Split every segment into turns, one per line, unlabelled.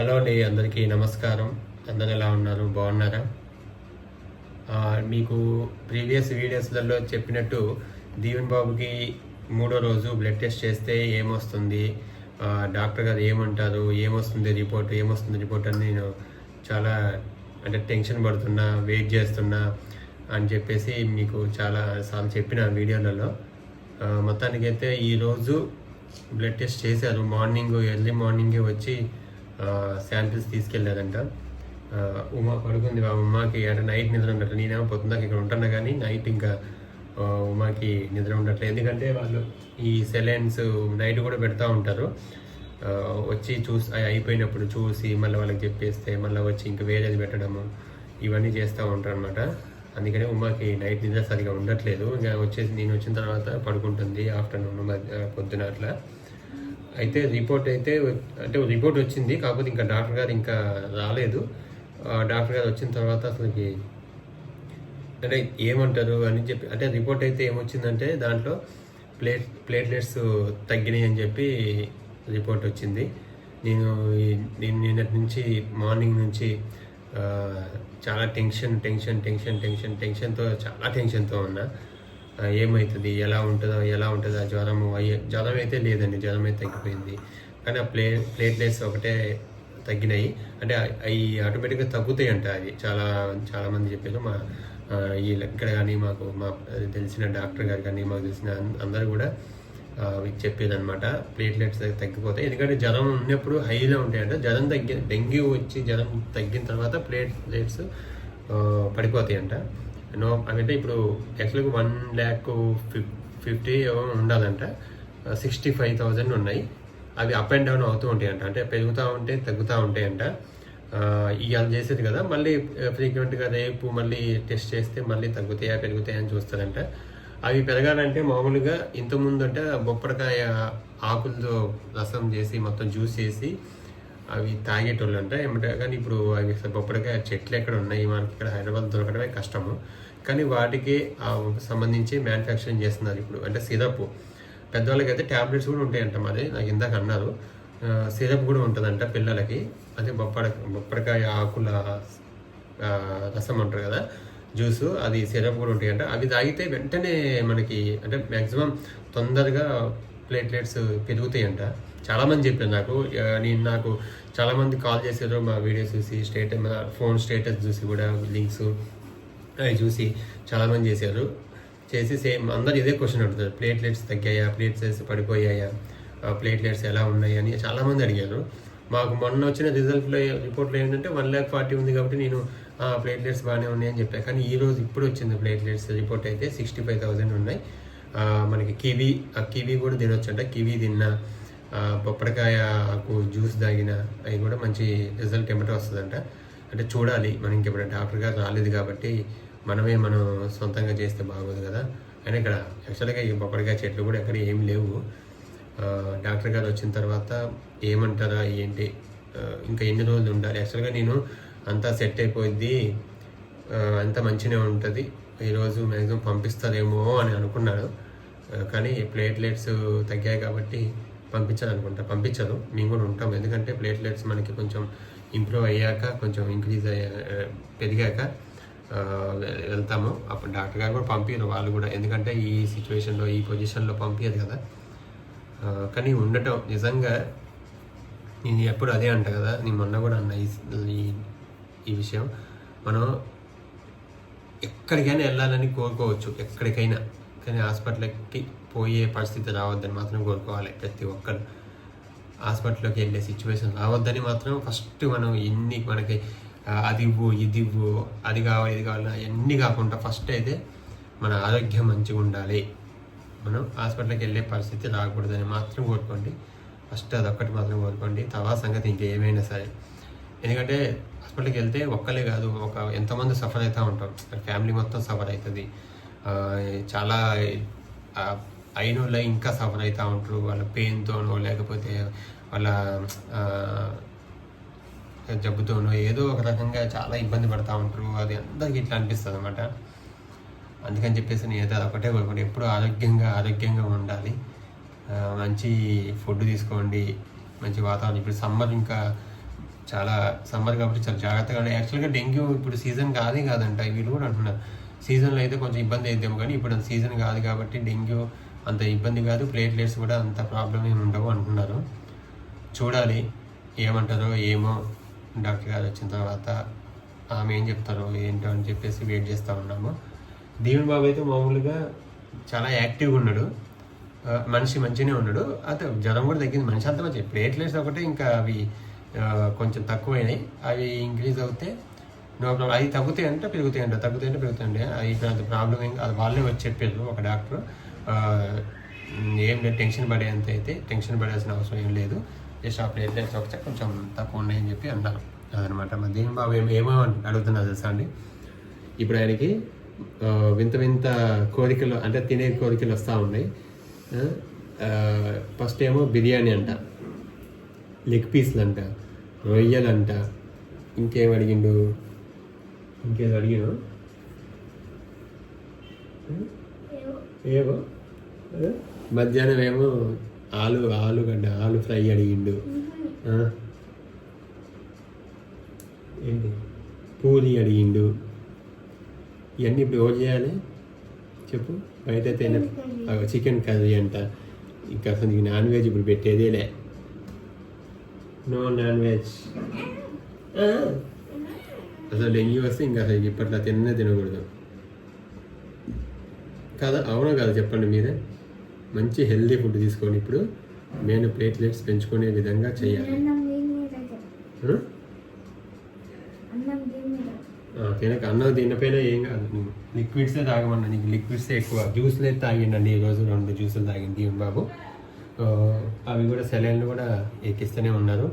Hello అండి అందరికీ నమస్కారం. అందరు ఎలా ఉన్నారు? బాగున్నారా? మీకు ప్రీవియస్ వీడియోస్లలో చెప్పినట్టు దీవెన్ బాబుకి మూడో రోజు బ్లడ్ టెస్ట్ చేస్తే ఏమొస్తుంది? డాక్టర్ గారు ఏమంటారు? ఏమొస్తుంది రిపోర్ట్? ఏమొస్తుంది రిపోర్ట్ అని నేను చాలా అంటే టెన్షన్ పడుతున్నా వెయిట్ చేస్తున్నా అని చెప్పేసి మీకు చాలా సార్లు చెప్పిన వీడియోలలో. మొత్తానికైతే ఈరోజు బ్లడ్ టెస్ట్ చేశారు. మార్నింగ్ ఎర్లీ మార్నింగే వచ్చి శాంపిల్స్ తీసుకెళ్ళారంట. ఉమా పడుకుంది. ఆ ఉమాకి అంటే నైట్ నిద్ర ఉండట్లేదు నేనేమో పొద్దున్నాక ఇక్కడ ఉంటున్నా కానీ నైట్ ఇంకా ఉమాకి నిద్ర ఉండట్లేదు ఎందుకంటే వాళ్ళు ఈ సెలైన్స్ నైట్ కూడా పెడతా ఉంటారు. వచ్చి చూసి అయిపోయినప్పుడు చూసి మళ్ళీ వాళ్ళకి చెప్పేస్తే మళ్ళీ వచ్చి ఇంకా వేరేది పెట్టడము ఇవన్నీ చేస్తూ ఉంటారు అనమాట అందుకని ఉమాకి నైట్ నిద్ర సరిగా ఉండట్లేదు. ఇంకా వచ్చేసి నేను వచ్చిన తర్వాత పడుకుంటుంది ఆఫ్టర్నూన్ మధ్య- పొద్దున అట్లా. అయితే రిపోర్ట్ అయితే అంటే రిపోర్ట్ వచ్చింది కాకపోతే ఇంకా డాక్టర్ గారు ఇంకా రాలేదు. ఆ, డాక్టర్ గారు వచ్చిన తర్వాత అసలుకి అంటే ఏమంటారు అని చెప్పి అంటే రిపోర్ట్ అయితే ఏమొచ్చిందంటే దాంట్లో ప్లేట్ ప్లేట్లెట్స్ తగ్గినాయి అని చెప్పి రిపోర్ట్ వచ్చింది. నేను నేను నిన్నటి నుంచి మార్నింగ్ నుంచి చాలా టెన్షన్ టెన్షన్ టెన్షన్ టెన్షన్ టెన్షన్తో చాలా టెన్షన్తో ఉన్నా. ఏమవుతుంది ఎలా ఉంటుందో? ఎలా ఉంటుందో? జ్వరము అయ్యే జ్వరం అయితే లేదండి. జ్వరం అయితే తగ్గిపోయింది. కానీ ఆ ప్లే ప్లేట్లెట్స్ ఒకటే తగ్గినాయి. అంటే అవి ఆటోమేటిక్గా తగ్గుతాయి అంట అది. చాలా చాలామంది చెప్పారు. మా ఈ ఇక్కడ కానీ మాకు మా తెలిసిన డాక్టర్ గారు కానీ మాకు తెలిసిన అందరూ కూడా చెప్పేదన్నమాట. ప్లేట్లెట్స్ తగ్గిపోతాయి. ఎందుకంటే జ్వరం ఉన్నప్పుడు హైలో ఉంటాయంట. జ్వరం తగ్గి డెంగ్యూ వచ్చి జ్వరం తగ్గిన తర్వాత ప్లేట్లెట్స్ పడిపోతాయంట. నో అంటే ఇప్పుడు యాక్చువల్గా వన్ ల్యాక్ ఫిఫ్టీ ఉండాలంట. సిక్స్టీ ఫైవ్ థౌజండ్ ఉన్నాయి. అవి అప్ అండ్ డౌన్ అవుతూ ఉంటాయంట. అంటే పెరుగుతూ ఉంటే తగ్గుతూ ఉంటాయంట. ఇవాళ చేసేది కదా. మళ్ళీ ఫ్రీక్వెంట్గా రేపు మళ్ళీ టెస్ట్ చేస్తే మళ్ళీ తగ్గుతాయా పెరుగుతాయా అని చూస్తారంట. అవి పెరగాలంటే మామూలుగా ఇంతకుముందు అంటే బొప్పడికాయ ఆకులతో రసం చేసి మొత్తం జ్యూస్ చేసి అవి తాగేటోళ్ళు అంట ఏమంటే కానీ ఇప్పుడు అవి అసలు బొప్పడికాయ చెట్లు ఎక్కడ ఉన్నాయి? మనకి ఇక్కడ హైదరాబాద్ దొరకడమే కష్టము. కానీ వాటికి ఆ సంబంధించి మ్యానుఫ్యాక్చరింగ్ చేస్తున్నారు ఇప్పుడు. అంటే సిరప్. పెద్దవాళ్ళకి అయితే ట్యాబ్లెట్స్ కూడా ఉంటాయంట మరి నాకు ఇందాక అన్నారు. సిరప్ కూడా ఉంటుందంట పిల్లలకి. అదే బొప్పడ బొప్పడికాయ ఆకుల రసం అంటారు కదా జ్యూస్ అది సిరప్ కూడా ఉంటాయంట. అవి తాగితే వెంటనే మనకి అంటే మ్యాక్సిమం తొందరగా ప్లేట్లెట్స్ పెరుగుతాయంట. చాలామంది చెప్పారు నాకు. నేను నాకు చాలామంది కాల్ చేశారు మా వీడియోస్ చూసి స్టేటస్ మా ఫోన్ స్టేటస్ చూసి కూడా లింక్స్ అవి చూసి చాలామంది చేశారు. చేసి సేమ్ అందరు ఇదే క్వశ్చన్ అడుగుతారు. ప్లేట్లెట్స్ తగ్గాయా? ప్లేట్లెట్స్ పడిపోయాయా? ప్లేట్లెట్స్ ఎలా ఉన్నాయి అని చాలామంది అడిగారు. మాకు మొన్న వచ్చిన రిజల్ట్లో రిపోర్ట్లో ఏంటంటే వన్ ల్యాక్ ఫార్టీ ఉంది కాబట్టి నేను ప్లేట్లెట్స్ బాగానే ఉన్నాయని చెప్పాను కానీ ఈ రోజు ఇప్పుడు వచ్చింది ప్లేట్లెట్స్ రిపోర్ట్ అయితే సిక్స్టీ ఫైవ్ థౌసండ్ ఉన్నాయి మనకి కివీ ఆ కివీ కూడా తినొచ్చంట. కివీ తిన్నా పొప్పడికాయ ఆకు జ్యూస్ తాగిన అవి కూడా మంచి రిజల్ట్ ఏమిటో వస్తుందంట. అంటే చూడాలి మనం ఇంకెప్పుడు డాక్టర్ గారు రాలేదు కాబట్టి మనమే మనం సొంతంగా చేస్తే బాగోదు కదా. అయినా ఇక్కడ యాక్చువల్గా ఈ పొప్పడికాయ చెట్లు కూడా ఎక్కడ ఏం లేవు. డాక్టర్ గారు వచ్చిన తర్వాత ఏమంటారా ఏంటి? ఇంకా ఎన్ని రోజులు ఉండాలి? యాక్చువల్గా నేను అంతా సెట్ అయిపోయింది అంతా మంచిగానే ఉంటుంది. ఈరోజు మ్యాక్సిమం పంపిస్తారేమో అని అనుకున్నాను. కానీ ప్లేట్లెట్స్ తగ్గాయి కాబట్టి పంపించాలనుకుంటా. పంపించరు. మేము కూడా ఉంటాం. ఎందుకంటే ప్లేట్లెట్స్ మనకి కొంచెం ఇంప్రూవ్ అయ్యాక కొంచెం ఇంక్రీజ్ అయ్యా పెరిగాక వెళ్తాము. అప్పుడు డాక్టర్ గారు కూడా పంపించరు వాళ్ళు కూడా ఎందుకంటే ఈ సిచ్యువేషన్లో ఈ పొజిషన్లో పంపించదు కదా. కానీ ఉండటం నిజంగా నేను ఎప్పుడు అదే అంట కదా. నేను మొన్న కూడా అన్న ఈ- ఈ విషయం. మనం ఎక్కడికైనా వెళ్ళాలని కోరుకోవచ్చు. ఎక్కడికైనా. కానీ హాస్పిటల్కి పోయే పరిస్థితి రావద్దని మాత్రం కోరుకోవాలి ప్రతి ఒక్కరు. హాస్పిటల్లోకి వెళ్ళే సిచ్యువేషన్ రావద్దని మాత్రం ఫస్ట్ మనం ఎన్ని మనకి అది ఇవ్వు ఇది ఇవ్వు అది కావాలి ఇది కావాలి అవన్నీ కాకుండా ఫస్ట్ అయితే మన ఆరోగ్యం మంచిగా ఉండాలి. మనం హాస్పిటల్కి వెళ్ళే పరిస్థితి రాకూడదని మాత్రం కోరుకోండి. ఫస్ట్ అదొక్కటి మాత్రం కోరుకోండి. తర్వాత సంగతి ఇంకేమైనా సరే. ఎందుకంటే హాస్పిటల్కి వెళ్తే ఒక్కలే కాదు ఒక ఎంతమంది సఫర్ అవుతూ ఉంటాం ఫ్యామిలీ మొత్తం సఫర్ అవుతుంది. చాలా అయిన వాళ్ళు ఇంకా సఫర్ అవుతూ ఉంటారు వాళ్ళ పెయిన్తోనో లేకపోతే వాళ్ళ జబ్బుతోనో ఏదో ఒక రకంగా చాలా ఇబ్బంది పడుతూ ఉంటారు అది అందరికి ఇట్లా అనిపిస్తుంది అనమాట అందుకని చెప్పేసి నేను అది ఒకటే కోరుకుంటే. ఎప్పుడు ఆరోగ్యంగా ఆరోగ్యంగా ఉండాలి. మంచి ఫుడ్ తీసుకోండి. మంచి వాతావరణం. ఇప్పుడు సమ్మర్ ఇంకా చాలా సమ్మర్ కాబట్టి చాలా జాగ్రత్తగా యాక్చువల్గా డెంగ్యూ ఇప్పుడు సీజన్ కాదే కాదంట. వీళ్ళు కూడా అంటున్నారు. సీజన్లో అయితే కొంచెం ఇబ్బంది అవుతాము కానీ ఇప్పుడు సీజన్ కాదు కాబట్టి డెంగ్యూ అంత ఇబ్బంది కాదు. ప్లేట్లెట్స్ కూడా అంత ప్రాబ్లం ఏమి ఉండవు అంటున్నారు. చూడాలి ఏమంటారో ఏమో డాక్టర్ గారు వచ్చిన తర్వాత ఆమె ఏం చెప్తారో ఏంటో అని చెప్పేసి వెయిట్ చేస్తూ ఉన్నాము. దీవెన్ బాబు అయితే మామూలుగా చాలా యాక్టివ్గా ఉన్నాడు. మనిషి మంచిగానే ఉన్నాడు. అయితే జ్వరం కూడా తగ్గింది. మనిషి అంతా మంచి ప్లేట్లెట్స్ ఒకటే ఇంకా అవి కొంచెం తక్కువైనాయి. అవి ఇంక్రీజ్ అవుతే నో ప్రాబ్లం అవి తగ్గుతాయి అంటే పెరుగుతాయి అంట తగ్గుతాయి అంటే పెరుగుతాయండి అది ఇప్పుడు అంత ప్రాబ్లం ఏం అది వాళ్ళే వచ్చి చెప్పారు ఒక డాక్టర్ ఏం లేదు టెన్షన్ పడేంత అయితే టెన్షన్ పడాల్సిన అవసరం ఏం లేదు. జస్ట్ ఆ ప్లేట్లెట్స్ ఒకటే కొంచెం తక్కువ ఉన్నాయని చెప్పి అన్నారు. అదనమాట. మరి దేని బాబు ఏమో ఏమో అడుగుతున్నా తెలుసా అండి? ఇప్పుడు ఆయనకి వింత వింత కోరికలు అంటే తినే కోరికలు వస్తూ ఉన్నాయి. ఫస్ట్ ఏమో బిర్యానీ అంట. లెగ్ పీస్లు అంట. రొయ్యలు అంట. ఇంకేం అడిగిండు? ఇంకేదో అడిగాను? ఏమో? మధ్యాహ్నం ఏమో ఆలు ఆలుగడ్డ ఆలు ఫ్రై అడిగిండు? ఏంటి? పూరి అడిగిండు. ఇవన్నీ ఇప్పుడు ఎవరు చేయాలి? చెప్పు. బయట అయితే చికెన్ కర్రీ. అంట. ఇంకా అసలు నీకు నాన్ వెజ్ ఇప్పుడు పెట్టేదేలే. No non veg. అసలు డెంగ్యూ వస్తే ఇంకా అసలు ఇప్పట్లో తిన్నే తినకూడదు కదా అవునా కదా చెప్పండి మీరే మంచి హెల్దీ ఫుడ్ తీసుకోండి ఇప్పుడు మెయిన్ ప్లేట్లెట్స్ పెంచుకునే విధంగా చేయాలి తినక అన్నం తినపోయినా ఏం కాదు లిక్విడ్సే తాగమన్నా నీకు లిక్విడ్సే ఎక్కువ. జ్యూస్లే తాగిండండి ఈరోజు రెండు జ్యూసులు తాగింది బాబు అవి కూడా సెలైన్లు కూడా ఎక్కిస్తూనే ఉన్నారు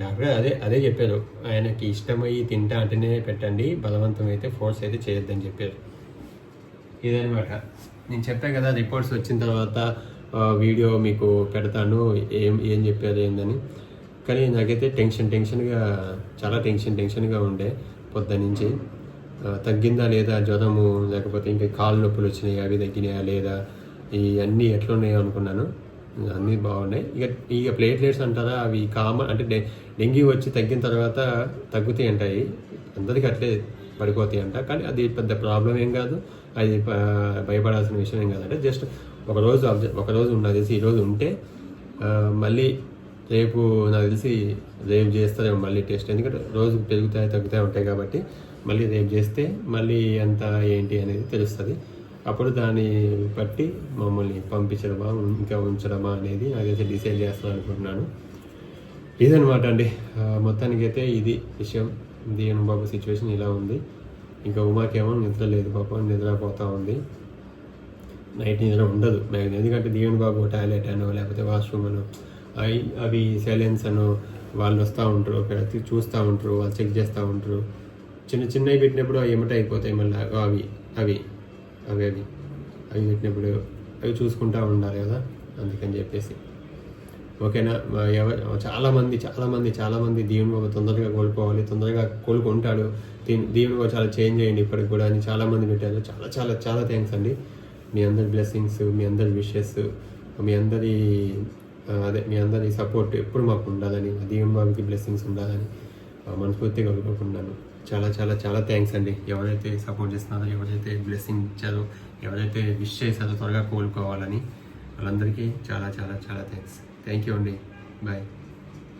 డాక్టర్ అదే అదే చెప్పారు. ఆయనకి ఇష్టమయ్యి తింటా అంటేనే పెట్టండి బలవంతం అయితే ఫోర్స్ అయితే చేయొద్దని చెప్పారు. ఇదనమాట నేను చెప్పా కదా రిపోర్ట్స్ వచ్చిన తర్వాత వీడియో మీకు పెడతాను ఏం ఏం చెప్పారు ఏందని. కానీ నాకైతే టెన్షన్ టెన్షన్గా చాలా టెన్షన్ టెన్షన్గా ఉండే పొద్దు నుంచి తగ్గిందా లేదా జ్వరము లేకపోతే ఇంకా కాళ్ళు నొప్పులు వచ్చినాయి అవి తగ్గినాయా లేదా ఇవన్నీ ఎట్లున్నాయో అనుకున్నాను. అన్నీ బాగున్నాయి. ఇక ఇక ప్లేట్లెట్స్ అంటారా అవి కామన్ అంటే డె డెంగ్యూ వచ్చి తగ్గిన తర్వాత తగ్గుతాయి అంటాయి అందరికీ అట్లే పడిపోతాయి అంట కానీ అది పెద్ద ప్రాబ్లం ఏం కాదు. అది భయపడాల్సిన విషయం ఏం కాదు అంటే జస్ట్ ఒక రోజు అబ్జ- ఒక రోజు ఉన్నది తెలిసి ఉంటే మళ్ళీ రేపు నాకు తెలిసి రేపు చేస్తారేమో మళ్ళీ టెస్ట్ ఎందుకంటే రోజు పెరుగుతాయి తగ్గుతాయి ఉంటాయి కాబట్టి మళ్ళీ రేపు చేస్తే మళ్ళీ ఎంత ఏంటి అనేది తెలుస్తుంది. అప్పుడు దాన్ని బట్టి మమ్మల్ని పంపించడమా ఇంకా ఉంచడమా అనేది నాకు డిసైడ్ చేస్తాను అనుకుంటున్నాను. ఇదనమాట అండి. మొత్తానికైతే ఇది విషయం. దీవెన్ బాబు సిచ్యువేషన్ ఇలా ఉంది. ఇంకా ఉమాకేమో నిద్ర లేదు పాపం నిద్రపోతూ ఉంది. నైట్ నిద్ర ఉండదు. మ్యాక్సిమం ఎందుకంటే దీవెన్ బాబు టాయిలెట్ అనో లేకపోతే వాష్రూమ్ అనో అవి అవి సైలెన్స్ అనో వాళ్ళు వస్తూ ఉంటారు అక్కడ చూస్తూ ఉంటారు వాళ్ళు చెక్ చేస్తూ ఉంటారు. చిన్న చిన్నవి పెట్టినప్పుడు అవి ఏమిటి అయిపోతాయి మళ్ళీ అవి అవి. అవి అవి అవి పెట్టినప్పుడు అవి చూసుకుంటూ ఉండాలి కదా అందుకని చెప్పేసి. ఓకేనా? మా ఎవరు చాలామంది చాలామంది చాలామంది దీవెన్ బాబు తొందరగా కోలుకోవాలి తొందరగా కోలుకుంటాడు. దీని బాబు చాలా చేంజ్ అయ్యింది ఇప్పటికి కూడా అని చాలామంది పెట్టారు. చాలా చాలా చాలా థ్యాంక్స్ అండి. మీ అందరి బ్లెస్సింగ్స్ మీ అందరి విషెస్ మీ అందరి అదే మీ అందరి సపోర్ట్ ఎప్పుడు మాకు ఉండాలని ఆ బాబుకి బ్లెస్సింగ్స్ ఉండాలని మనస్ఫూర్తిగా కోరుకుంటున్నాను. చాలా చాలా చాలా థ్యాంక్స్ అండి. ఎవరైతే సపోర్ట్ చేస్తున్నారో ఎవరైతే బ్లెస్సింగ్ ఇచ్చారో ఎవరైతే విష్ చేశారో త్వరగా కోలుకోవాలని వాళ్ళందరికీ చాలా చాలా చాలా థ్యాంక్స్ థ్యాంక్ యూ అండి. బాయ్